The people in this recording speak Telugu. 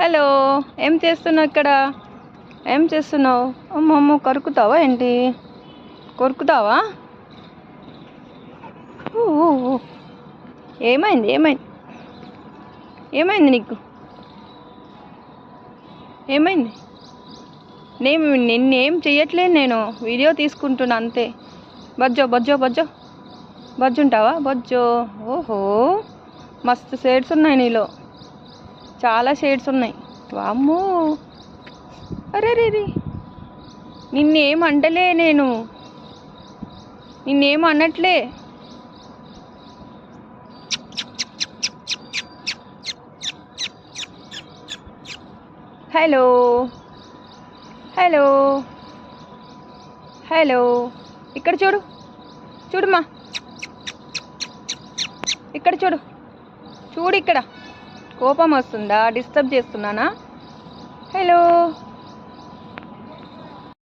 హలో ఏం చేస్తున్నావు ఇక్కడ? ఏం చేస్తున్నావు? అమ్మమ్మ కొరుకుతావా ఏంటి? కొరుకుతావా? ఏమైంది ఏమైంది? ఏమైంది నీకు? ఏమైంది? నేను నిన్నేం చెయ్యట్లేదు నేను. వీడియో తీసుకుంటున్నా అంతే. బజ్జో బజ్జో బజ్జో. బజ్జుంటావా బజ్జో. ఓహో మస్తు షేడ్స్ ఉన్నాయి నీలో. చాలా షేడ్స్ ఉన్నాయి. వామ్మో. అరే రే నిన్నేం అంటలే నేను. నిన్నేం అనట్లే హలో. హలో. హలో. ఇక్కడ చూడు. చూడుమా. ఇక్కడ చూడు. చూడు ఇక్కడ. కోపం వస్తుందా? డిస్టర్బ్ చేస్తున్నానా? హలో